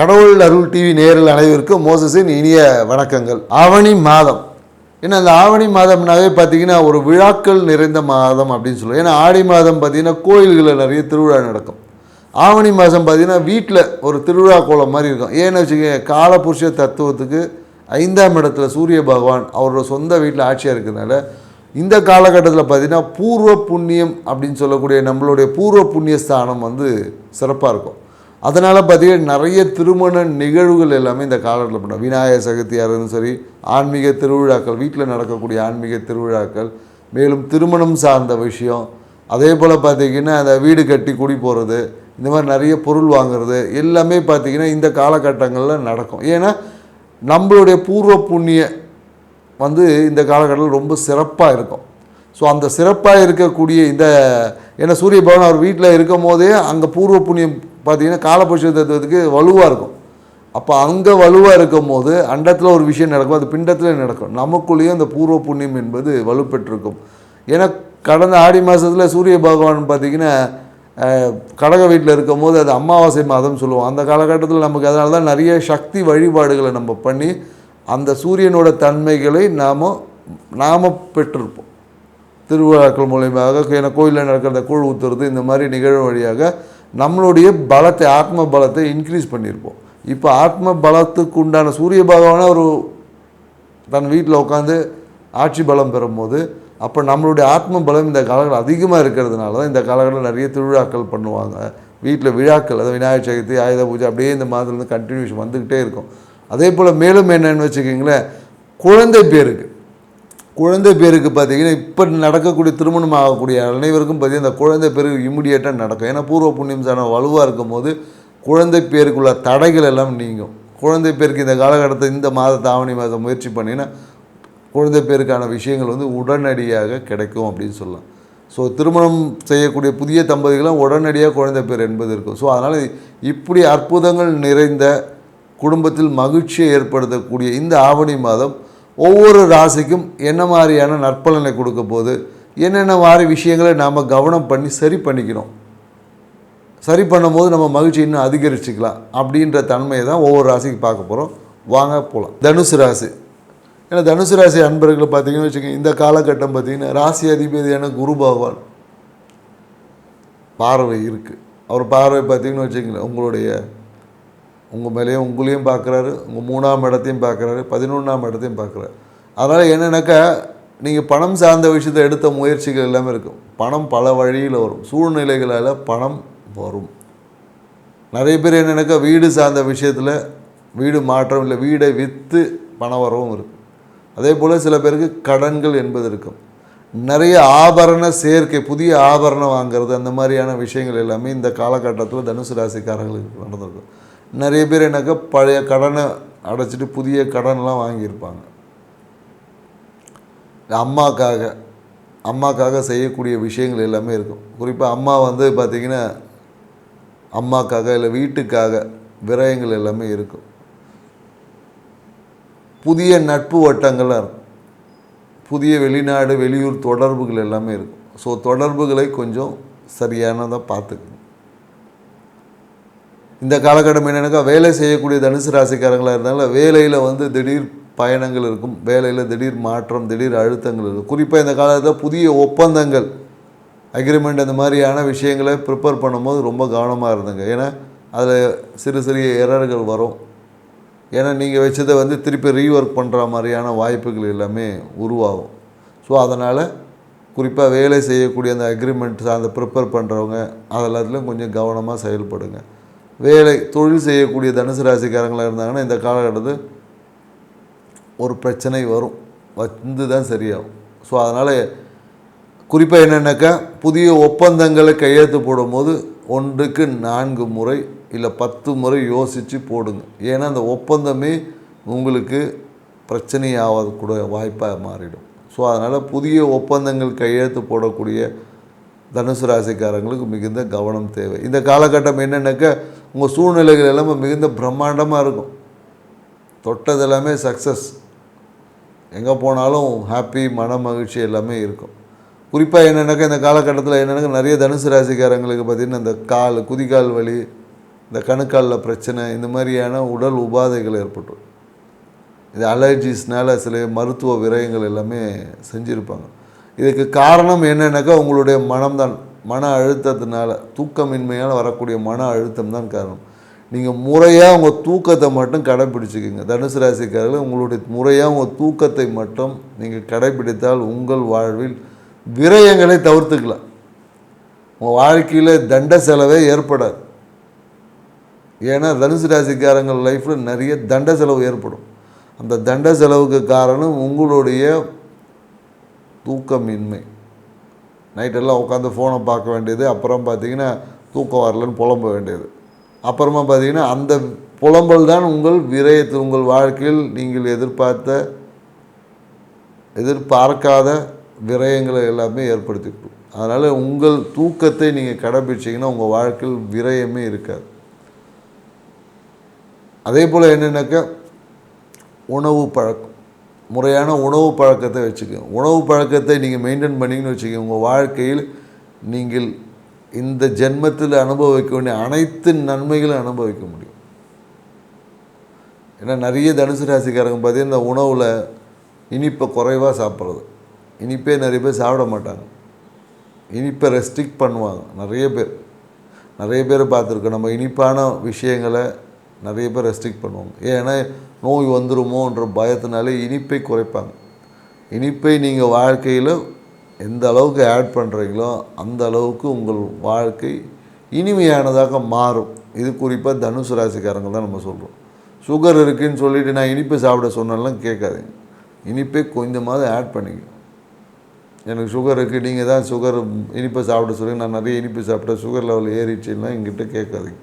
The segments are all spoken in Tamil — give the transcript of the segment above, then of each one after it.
கடவுள் அருள் டிவி நேரில் அனைவருக்கும் மோசஸின் இனிய வணக்கங்கள். ஆவணி மாதம். ஏன்னா அந்த ஆவணி மாதம்னாவே பார்த்தீங்கன்னா ஒரு விழாக்கள் நிறைந்த மாதம் அப்படின்னு சொல்லுவோம். ஏன்னா ஆடி மாதம் பார்த்தீங்கன்னா கோயில்களில் நிறைய திருவிழா நடக்கும். ஆவணி மாதம் பார்த்தீங்கன்னா வீட்டில் ஒரு திருவிழா கோலம் மாதிரி இருக்கும். ஏன்னு வச்சுக்கோங்க காலபுருஷ தத்துவத்துக்கு ஐந்தாம் இடத்துல சூரிய பகவான் அவரோட சொந்த வீட்டில் ஆட்சியாக இருக்கிறதுனால இந்த காலகட்டத்தில் பார்த்தீங்கன்னா பூர்வ புண்ணியம் அப்படின்னு சொல்லக்கூடிய நம்மளுடைய பூர்வ புண்ணிய ஸ்தானம் வந்து சிறப்பாக இருக்கும். அதனால் பார்த்தீங்கன்னா நிறைய திருமண நிகழ்வுகள் எல்லாமே இந்த காலத்தில் பண்ணோம் விநாயகர் சதுர்த்தியாக இருந்தாலும் சரி ஆன்மீக திருவிழாக்கள் வீட்டில் நடக்கக்கூடிய ஆன்மீக திருவிழாக்கள் மேலும் திருமணம் சார்ந்த விஷயம் அதே போல் பார்த்தீங்கன்னா அந்த வீடு கட்டி குடி போகிறது இந்த மாதிரி நிறைய பொருள் வாங்குறது எல்லாமே பார்த்திங்கன்னா இந்த காலகட்டங்களில் நடக்கும். ஏன்னா நம்மளுடைய பூர்வ புண்ணிய வந்து இந்த காலகட்டத்தில் ரொம்ப சிறப்பாக இருக்கும். ஸோ அந்த சிறப்பாக இருக்கக்கூடிய இந்த ஏன்னா சூரிய பகவான் அவர் வீட்டில் இருக்கும் போதே அங்கே பூர்வ புண்ணியம் பார்த்தீங்கன்னா காலபுருஷ தத்துவத்துக்கு வலுவாக இருக்கும். அப்போ அங்கே வலுவாக இருக்கும் போது அண்டத்தில் ஒரு விஷயம் நடக்கும் அது பிண்டத்தில் நடக்கும். நமக்குள்ளேயும் அந்த பூர்வ புண்ணியம் என்பது வலுப்பெற்றிருக்கும். ஏன்னா கடந்த ஆடி மாதத்தில் சூரிய பகவான் பார்த்திங்கன்னா கடக வீட்டில் இருக்கும் போது அது அமாவாசை மாதம் சொல்லுவோம். அந்த காலகட்டத்தில் நமக்கு அதனால தான் நிறைய சக்தி வழிபாடுகளை நம்ம பண்ணி அந்த சூரியனோட தன்மைகளை நாம் நாம் பெற்றிருப்போம். திருவிழாக்கள் மூலயமாக ஏன்னா கோயிலில் நடக்கிற கூழ் ஊற்றுறது இந்த மாதிரி நிகழ்வு வழியாக நம்மளுடைய பலத்தை ஆத்ம பலத்தை இன்க்ரீஸ் பண்ணியிருப்போம். இப்போ ஆத்ம பலத்துக்கு உண்டான சூரிய பகவானை ஒரு தன் வீட்டில் உட்காந்து ஆட்சி பலம் பெறும்போது அப்போ நம்மளுடைய ஆத்ம பலம் இந்த காலகட்டம் அதிகமாக இருக்கிறதுனால தான் இந்த காலகட்டத்தில் நிறைய திருவிழாக்கள் பண்ணுவாங்க. வீட்டில் விழாக்கள் அதாவது விநாயகர் சதுர்த்தி ஆயுத பூஜை அப்படியே இந்த மாதத்துலேருந்து கண்டினியூஷன் வந்துக்கிட்டே இருக்கும். அதே போல் மேலும் என்னன்னு வச்சுக்கிங்களேன் குழந்தை பேருக்கு. குழந்தை பேருக்கு பார்த்தீங்கன்னா இப்போ நடக்கக்கூடிய திருமணம் ஆகக்கூடிய அனைவருக்கும் பார்த்தீங்கன்னா அந்த குழந்தை பேருக்கு இம்மிடியேட்டாக நடக்கும். ஏன்னா பூர்வ புண்ணியம் சாணம் வலுவாக இருக்கும் போது குழந்தை பேருக்குள்ள தடைகள் எல்லாம் நீங்கும். குழந்தை பேருக்கு இந்த காலகட்டத்தில் இந்த மாதத்தை ஆவணி மாதம் முயற்சி பண்ணிங்கன்னா குழந்தை பேருக்கான விஷயங்கள் வந்து உடனடியாக கிடைக்கும் அப்படின்னு சொல்லலாம். ஸோ திருமணம் செய்யக்கூடிய புதிய தம்பதிகளும் உடனடியாக குழந்தை பேர் என்பது இருக்கும். ஸோ அதனால் இப்படி அற்புதங்கள் நிறைந்த குடும்பத்தில் மகிழ்ச்சியை ஏற்படுத்தக்கூடிய இந்த ஆவணி மாதம் ஒவ்வொரு ராசிக்கும் என்ன மாதிரியான நற்பலனை கொடுக்க போது என்னென்ன மாதிரி விஷயங்களை நாம் கவனம் பண்ணி சரி பண்ணிக்கணும் சரி பண்ணும்போது நம்ம மகிழ்ச்சி இன்னும் அதிகரிச்சுக்கலாம் அப்படின்ற தன்மையை தான் ஒவ்வொரு ராசிக்கு பார்க்க போகிறோம் வாங்க போகலாம் தனுசு ராசி. ஏன்னா தனுசு ராசி அன்பர்களை பார்த்தீங்கன்னு வச்சுக்கோங்க இந்த காலகட்டம் பார்த்தீங்கன்னா ராசி அதிபதியான குரு பகவான் பார்வை இருக்குது அவர் பார்வை பார்த்தீங்கன்னு வச்சுக்கோங்களேன் உங்களுடைய உங்கள் மேலேயும் உங்களையும் பார்க்குறாரு உங்கள் மூணாம் இடத்தையும் பார்க்குறாரு பதினொன்றாம் இடத்தையும் பார்க்குறாரு. அதனால் என்னென்னாக்கா நீங்கள் பணம் சார்ந்த விஷயத்தை எடுத்த முயற்சிகள் எல்லாமே இருக்கும். பணம் பல வழியில் வரும். சூழ்நிலைகளால் பணம் வரும். நிறைய பேர் என்னென்னாக்கா வீடு சார்ந்த விஷயத்தில் வீடு மாற்றம் இல்லை வீடை விற்று பணம் வரவும் இருக்கும் அதே போல் சில பேருக்கு கடன்கள் என்பது இருக்கும். நிறைய ஆபரண சேர்க்கை புதிய ஆபரணம் வாங்குறது அந்த மாதிரியான விஷயங்கள் எல்லாமே இந்த காலகட்டத்தில் தனுசு ராசிக்காரர்களுக்கு நடந்திருக்கும். நிறைய பேர் என்னக்கா பழைய கடனை அடைச்சிட்டு புதிய கடன்லாம் வாங்கியிருப்பாங்க. அம்மாக்காக அம்மாக்காக செய்யக்கூடிய விஷயங்கள் எல்லாமே இருக்கும். குறிப்பாக அம்மா வந்து பார்த்திங்கன்னா அம்மாக்காக இல்லை வீட்டுக்காக விரயங்கள் எல்லாமே இருக்கும். புதிய நட்பு வட்டங்கள்லாம் இருக்கும். புதிய வெளிநாடு வெளியூர் தொடர்புகள் எல்லாமே இருக்கும். ஸோ தொடர்புகளை கொஞ்சம் சரியானதாக பார்த்துக்கணும். இந்த காலகட்டம் என்னென்னாக்கா வேலை செய்யக்கூடிய தனுசு ராசிக்காரங்களாக இருந்தாலும் வேலையில் வந்து திடீர் பயணங்கள் இருக்கும். வேலையில் திடீர் மாற்றம் திடீர் அழுத்தங்கள் இருக்கும். குறிப்பாக இந்த காலத்தில் புதிய ஒப்பந்தங்கள் அக்ரிமெண்ட் அந்த மாதிரியான விஷயங்களை ப்ரிப்பேர் பண்ணும்போது ரொம்ப கவனமாக இருந்துங்க. ஏன்னா அதில் சிறு சிறிய எரர்கள் வரும். ஏன்னா நீங்கள் வச்சதை வந்து திருப்பி ரீஒர்க் பண்ணுற மாதிரியான வாய்ப்புகள் எல்லாமே உருவாகும். ஸோ அதனால் குறிப்பாக வேலை செய்யக்கூடிய அந்த அக்ரிமெண்ட் சார்ந்த ப்ரிப்பேர் பண்ணுறவங்க அதெல்லாத்துலேயும் கொஞ்சம் கவனமாக செயல்படுங்க. வேலை தொழில் செய்யக்கூடிய தனுசு ராசிக்காரங்களாக இருந்தாங்கன்னா இந்த காலகட்டத்தில் ஒரு பிரச்சனை வரும். வந்து தான் சரியாகும். ஸோ அதனால் குறிப்பாக என்னென்னாக்கா புதிய ஒப்பந்தங்களை கையெழுத்து போடும்போது ஒன்றுக்கு நான்கு முறை இல்லை பத்து முறை யோசித்து போடுங்க. ஏன்னா அந்த ஒப்பந்தமே உங்களுக்கு பிரச்சனையாவது கூட வாய்ப்பாக மாறிடும். ஸோ அதனால் புதிய ஒப்பந்தங்கள் கையெழுத்து போடக்கூடிய தனுசு ராசிக்காரங்களுக்கு மிகுந்த கவனம் தேவை. இந்த காலகட்டம் என்னென்னாக்கா உங்கள் சூழ்நிலைகள் எல்லாமே மிகுந்த பிரம்மாண்டமாக இருக்கும். தொட்டது எல்லாமே சக்ஸஸ் எங்கே போனாலும் ஹாப்பி மன மகிழ்ச்சி எல்லாமே இருக்கும். குறிப்பாக என்னென்னாக்கா இந்த காலகட்டத்தில் என்னென்னாக்கா நிறைய தனுசு ராசிக்காரங்களுக்கு பார்த்திங்கன்னா இந்த கால் குதிகால் வலி இந்த கணுக்காலில் பிரச்சனை இந்த மாதிரியான உடல் உபாதைகள் ஏற்பட்டுரும். இது அலர்ஜிஸ்னால சில மருத்துவ விரயங்கள் எல்லாமே செஞ்சுருப்பாங்க. இதுக்கு காரணம் என்னென்னாக்கா உங்களுடைய மனம்தான். மன அழுத்தத்தினால தூக்கமின்மையால் வரக்கூடிய மன அழுத்தம் தான் காரணம். நீங்கள் முறையாக உங்கள் தூக்கத்தை மட்டும் கடைப்பிடிச்சிக்கோங்க. தனுசு ராசிக்காரர்கள் உங்களுடைய முறையாக உங்கள் தூக்கத்தை மட்டும் நீங்கள் கடைப்பிடித்தால் உங்கள் வாழ்வில் விரயங்களை தவிர்த்துக்கலாம். உங்கள் வாழ்க்கையில் தண்ட செலவே ஏற்படாது. ஏன்னா தனுசு ராசிக்காரங்கள் லைஃப்பில் நிறைய தண்ட செலவு ஏற்படும். அந்த தண்ட செலவுக்கு காரணம் உங்களுடைய தூக்கமின்மை. நைட்டெல்லாம் உட்காந்து ஃபோனை பார்க்க வேண்டியது அப்புறம் பார்த்தீங்கன்னா தூக்கம் வரலன்னு புலம்ப வேண்டியது. அப்புறமா பார்த்தீங்கன்னா அந்த புலம்பல் தான் உங்கள் விரயத்து உங்கள் வாழ்க்கையில் நீங்கள் எதிர்பார்த்த எதிர்பார்க்காத விரயங்களை எல்லாமே ஏற்படுத்திக்கிட்டோம் அதனால் உங்கள் தூக்கத்தை நீங்கள் கடைபிடிச்சிங்கன்னா உங்கள் வாழ்க்கையில் விரயமே இருக்காது. அதே போல் என்னென்னாக்கா உணவு பழக்கம். முறையான உணவு பழக்கத்தை வச்சுக்கோங்க உணவு பழக்கத்தை நீங்கள் மெயின்டைன் பண்ணிங்கன்னு வச்சுக்கோங்க உங்கள் வாழ்க்கையில் நீங்கள் இந்த ஜென்மத்தில் அனுபவிக்க வேண்டிய அனைத்து நன்மைகளும் அனுபவிக்க முடியும். ஏன்னா நிறைய தனுசு ராசிக்காரங்க பார்த்தீங்கன்னா இந்த உணவில் இனிப்பை குறைவாக சாப்பிட்றது. இனிப்பே நிறைய பேர் சாப்பிட மாட்டாங்க. இனிப்பை ரெஸ்ட்ரிக்ட் பண்ணுவாங்க நிறைய பேர். நிறைய பேர் பார்த்துருக்கோம் நம்ம இனிப்பான விஷயங்களை நிறைய பேர் ரெஸ்ட்ரிக்ட் பண்ணுவாங்க. ஏன்னா நோய் வந்துருமோன்ற பயத்தினாலே இனிப்பை குறைப்பாங்க. இனிப்பை நீங்கள் வாழ்க்கையில் எந்த அளவுக்கு ஆட் பண்ணுறீங்களோ அந்த அளவுக்கு உங்கள் வாழ்க்கை இனிமையானதாக மாறும். இது குறிப்பாக தனுசு ராசிக்காரங்க தான் நம்ம சொல்கிறோம் சுகர் இருக்குதுன்னு சொல்லிவிட்டு நான் இனிப்பு சாப்பிட சொன்னாலாம் கேட்காதீங்க. இனிப்பை கொஞ்சமாவது ஆட் பண்ணிக்க எனக்கு சுகர் இருக்குது நீங்கள் தான் சுகர் இனிப்பை சாப்பிட சொல்லி நான் நிறைய இனிப்பு சாப்பிட்டேன் சுகர் லெவல் ஏறிச்சுன்னா எங்கிட்ட கேட்காதீங்க.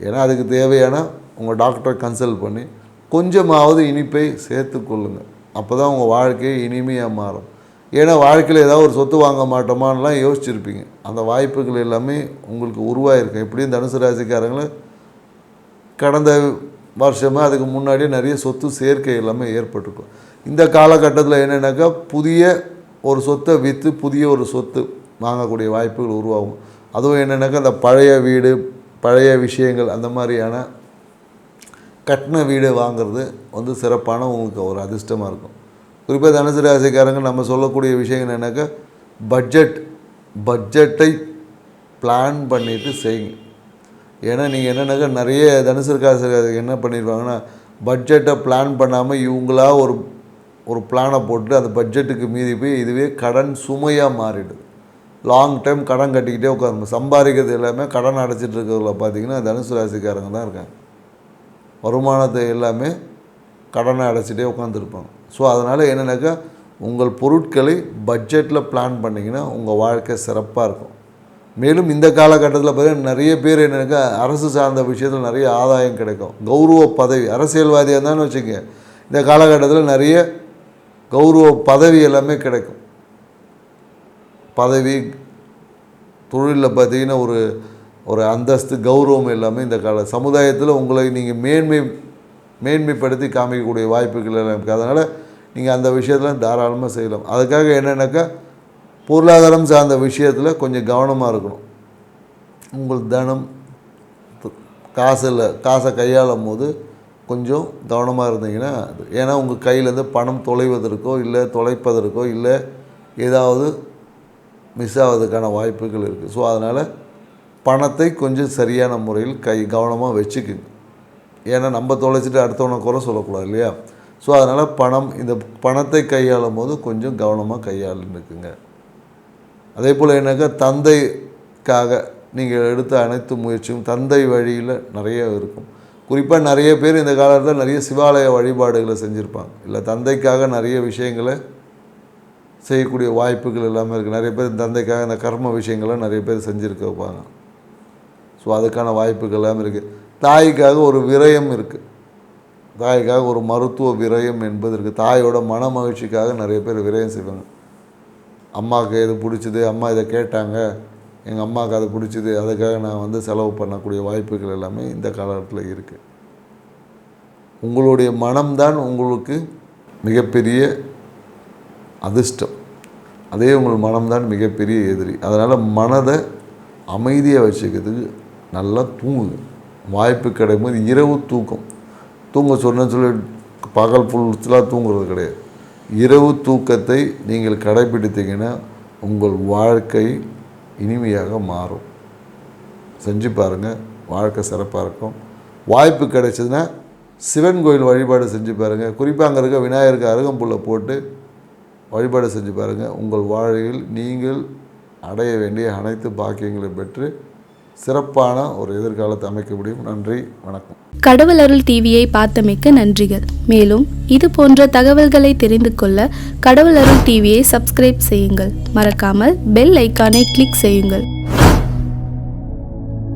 ஏன்னா அதுக்கு தேவையான உங்கள் டாக்டரை கன்சல்ட் பண்ணி கொஞ்சமாவது இனிப்பை சேர்த்து கொள்ளுங்கள் அப்போ தான் உங்கள் வாழ்க்கையை இனிமையாக மாறும். ஏன்னா வாழ்க்கையில் ஏதாவது ஒரு சொத்து வாங்க மாட்டோமான்லாம் யோசிச்சிருப்பீங்க. அந்த வாய்ப்புகள் எல்லாமே உங்களுக்கு உருவாயிருக்கும். எப்படியும் தனுசு ராசிக்காரங்களை கடந்த வருஷமாக அதுக்கு முன்னாடியே நிறைய சொத்து சேர்க்கை எல்லாமே ஏற்பட்டிருக்கும். இந்த காலகட்டத்தில் என்னென்னாக்கா புதிய ஒரு சொத்தை விற்று புதிய ஒரு சொத்து வாங்கக்கூடிய வாய்ப்புகள் உருவாகும். அதுவும் என்னென்னாக்கா அந்த பழைய வீடு பழைய விஷயங்கள் அந்த மாதிரியான கட்டின வீடு வாங்குறது வந்து சிறப்பான உங்களுக்கு ஒரு அதிர்ஷ்டமாக இருக்கும். குறிப்பாக தனுசு ராசிக்காரங்க நம்ம சொல்லக்கூடிய விஷயங்கள் என்னென்னாக்கா பட்ஜெட் பட்ஜெட்டை பிளான் பண்ணிவிட்டு செய்யுங்க. ஏன்னா நீங்கள் என்னென்னாக்கா நிறைய தனுசு ராசிக்காரங்க என்ன பண்ணிடுவாங்கன்னா பட்ஜெட்டை பிளான் பண்ணாமல் இவங்களா ஒரு ஒரு பிளானை போட்டு அந்த பட்ஜெட்டுக்கு மீறி போய் இதுவே கடன் சுமையாக மாறிடுது. லாங் டைம் கடன் கட்டிக்கிட்டே உட்காந்து சம்பாதிக்கிறது எல்லாமே கடன் அடைச்சிட்டு இருக்கிறவங்கள பார்த்தீங்கன்னா தனுசு ராசிக்காரங்க தான் இருக்காங்க. வருமானத்தை எல்லாமே கடனை அடைச்சிட்டே உட்காந்துருப்பாங்க ஸோ அதனால் என்னென்னாக்கா உங்கள் பொருட்களை பட்ஜெட்டில் பிளான் பண்ணிங்கன்னா உங்கள் வாழ்க்கை சிறப்பாக இருக்கும். மேலும் இந்த காலகட்டத்தில் பார்த்தீங்கன்னா நிறைய பேர் என்னென்னாக்கா அரசு சார்ந்த விஷயத்தில் நிறைய ஆதாயம் கிடைக்கும். கௌரவ பதவி அரசியல்வாதியாக இருந்தான்னு வச்சுக்கோங்க இந்த காலகட்டத்தில் நிறைய கௌரவ பதவி எல்லாமே கிடைக்கும். பதவி தொழிலில் பார்த்தீங்கன்னா ஒரு ஒரு அந்தஸ்து கௌரவம் எல்லாமே இந்த கால சமுதாயத்தில் உங்களை நீங்கள் மேன்மை மேன்மைப்படுத்தி காமிக்கக்கூடிய வாய்ப்புகள் எல்லாம் இருக்குது அதனால் நீங்கள் அந்த விஷயத்தில் தாராளமாக செய்யலாம். அதுக்காக என்னென்னாக்கா பொருளாதாரம் சார்ந்த விஷயத்தில் கொஞ்சம் கவனமாக இருக்கணும். உங்கள் தனம் காசில் காசை கையாளும் போது கொஞ்சம் கவனமாக இருந்தீங்கன்னா அது ஏன்னா உங்கள் கையிலேருந்து பணம் தொலைவதற்கோ இல்லை தொலைப்பதற்கோ இல்லை ஏதாவது மிஸ் ஆகிறதுக்கான வாய்ப்புகள் இருக்குது ஸோ அதனால் பணத்தை கொஞ்சம் சரியான முறையில் கை கவனமாக வச்சுக்குங்க. ஏன்னா நம்ம தொலைச்சிட்டு அடுத்தவனை குறை சொல்லக்கூடாது இல்லையா? ஸோ அதனால் பணம் இந்த பணத்தை கையாளும் போது கொஞ்சம் கவனமாக கையாளுன்னுக்குங்க அதே போல் என்னக்கா தந்தைக்காக நீங்கள் எடுத்த அனைத்து முயற்சியும் தந்தை வழியில் நிறைய இருக்கும். குறிப்பாக நிறைய பேர் இந்த காலத்தில் நிறைய சிவாலய வழிபாடுகளை செஞ்சுருப்பாங்க. இல்லை தந்தைக்காக நிறைய விஷயங்களை செய்யக்கூடிய வாய்ப்புகள் எல்லாமே இருக்குது நிறைய பேர் தந்தைக்காக இந்த கர்ம விஷயங்கள்லாம் நிறைய பேர் செஞ்சுருக்க வைப்பாங்க. ஸோ அதுக்கான வாய்ப்புகள் எல்லாமே இருக்குது தாய்க்காக ஒரு விரயம் இருக்குது தாய்க்காக ஒரு மருத்துவ விரயம் என்பது இருக்குது தாயோட மன மகிழ்ச்சிக்காக நிறைய பேர் விரயம் செய்வாங்க. அம்மாவுக்கு எது பிடிச்சிது? அம்மா இதை கேட்டாங்க. எங்கள் அம்மாவுக்கு அது பிடிச்சிது. அதுக்காக நான் வந்து செலவு பண்ணக்கூடிய வாய்ப்புகள் எல்லாமே இந்த காலகட்டத்தில் இருக்குது உங்களுடைய மனம்தான் உங்களுக்கு மிகப்பெரிய அதிர்ஷ்டம். அதே உங்கள் மனம்தான் மிகப்பெரிய எதிரி. அதனால் மனதை அமைதியாக வச்சுக்கிறதுக்கு நல்லா தூங்குங்க. வாய்ப்பு கிடைக்கும்போது இரவு தூக்கம். தூங்க சொன்னேன்னு சொல்லி பகல் ஃபுல்லாக தூங்குறது கிடையாது. இரவு தூக்கத்தை நீங்கள் கடைப்பிடித்தீங்கன்னா உங்கள் வாழ்க்கை இனிமையாக மாறும். செஞ்சு பாருங்கள் வாழ்க்கை சிறப்பாக இருக்கும். வாய்ப்பு கிடைச்சதுன்னா சிவன் கோயில் வழிபாடு செஞ்சு பாருங்கள் குறிப்பாக அங்கே இருக்க விநாயகருக்கு அருகம்புல்லை போட்டு வழிபாடு செஞ்சு பாருங்கள் உங்கள் வாழ்வில் நீங்கள் அடைய வேண்டிய அனைத்து பாக்கியங்களை பெற்று சிறப்பான ஒரு எதிர்காலத்தை அமைக்க முடியும். நன்றி வணக்கம். கடவுள் அருள் டிவியை பார்த்தமைக்க நன்றிகள். மேலும் இது போன்ற தகவல்களை தெரிந்து கொள்ள கடவுள் அருள் டிவியை சப்ஸ்கிரைப் செய்யுங்கள். மறக்காமல் பெல் ஐக்கானை கிளிக் செய்யுங்கள்.